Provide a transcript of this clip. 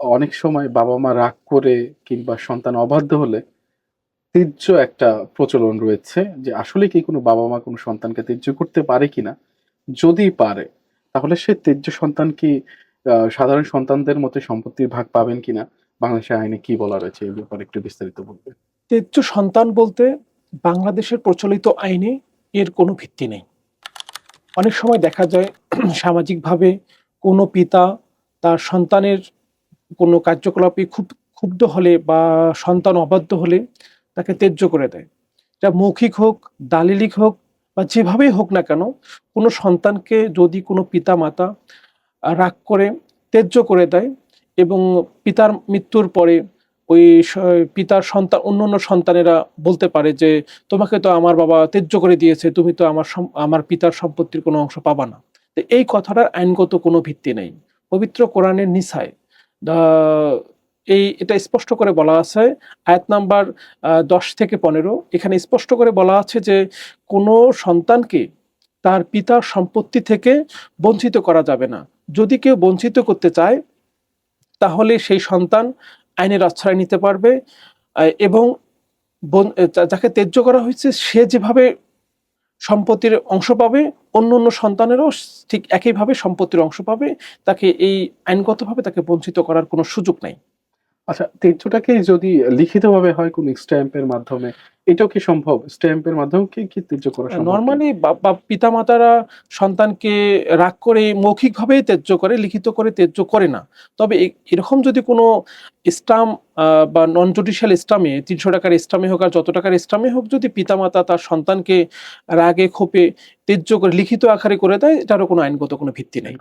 অনেক সময় বাবা মা রাগ করে কিংবা সন্তান অবাধ্য হলে তীর্য একটা প্রচলন রয়েছে যে আসলে কি কোনো বাবা মা কোনো সন্তানকে তীর্য করতে পারে কিনা? যদি পারে, তাহলে সে তীর্য সন্তান কি সাধারণ সন্তানদের মতো সম্পত্তির ভাগ পাবেন কিনা? বাংলাদেশের আইনে কি বলা রয়েছে এই ব্যাপারে একটু বিস্তারিত বলবেন। তেজ্য সন্তান বলতে বাংলাদেশের প্রচলিত আইনে এর কোনো ভিত্তি নেই। অনেক সময় দেখা যায় সামাজিকভাবে কোনো পিতা তার সন্তানের কোনো কার্যকলাপে খুব ক্ষুব্ধ হলে বা সন্তান অবাধ্য হলে তাকে তেজ্য করে দেয়। যা মৌখিক হোক, দালিলিক হোক বা যেভাবেই হোক না কেন, কোনো সন্তানকে যদি কোনো পিতা মাতা রাগ করে তেজ্য করে দেয় এবং পিতার মৃত্যুর পরে ওই পিতার সন্তান অন্য অন্য সন্তানেরা বলতে পারে যে, তোমাকে তো আমার বাবা তেজ্য করে দিয়েছে, তুমি তো আমার আমার পিতার সম্পত্তির কোনো অংশ পাবা না। তো এই কথাটার আইনগত কোনো ভিত্তি নেই। পবিত্র কোরআনের নিসায় দা- এই এটা স্পষ্ট করে বলা আছে, আয়াত নাম্বার দশ থেকে পনেরো। এখানে স্পষ্ট করে বলা আছে যে কোনো সন্তানকে তার পিতার সম্পত্তি থেকে বঞ্চিত করা যাবে না। যদি কেউ বঞ্চিত করতে চায়, তাহলে সেই সন্তান আইনের আশ্রয় নিতে পারবে এবং যাকে ত্যায্য করা হয়েছে, সে যেভাবে সম্পত্তির অংশ পাবে, অন্য অন্য সন্তানেরও ঠিক একইভাবে সম্পত্তির অংশ পাবে, তাকে এই আইনগতভাবে তাকে বঞ্চিত করার কোনো সুযোগ নাই। আচ্ছা তীর্যটাকে যদি লিখিতভাবে হয় কোন স্ট্যাম্পের মাধ্যমে এটাও কি সম্ভব? স্ট্যাম্পের মাধ্যমে কি কি তীর্য করা সম্ভব? নর্মালি পিতা মাতারা সন্তানকে রাগ করে মৌখিকভাবেই ত্যায্য করে লিখিত করে ত্যায্য করে না। তবে এরকম যদি কোনো স্টাম্প বা নন জুডিশিয়াল স্টামে তিনশো টাকার স্টামে হোক আর যত টাকার স্টামে হোক যদি পিতামাতা তার সন্তানকে রাগে ক্ষোভে ত্যায্য করে লিখিত আকারে করে দেয় এটারও কোনো আইনগত কোনো ভিত্তি নেই?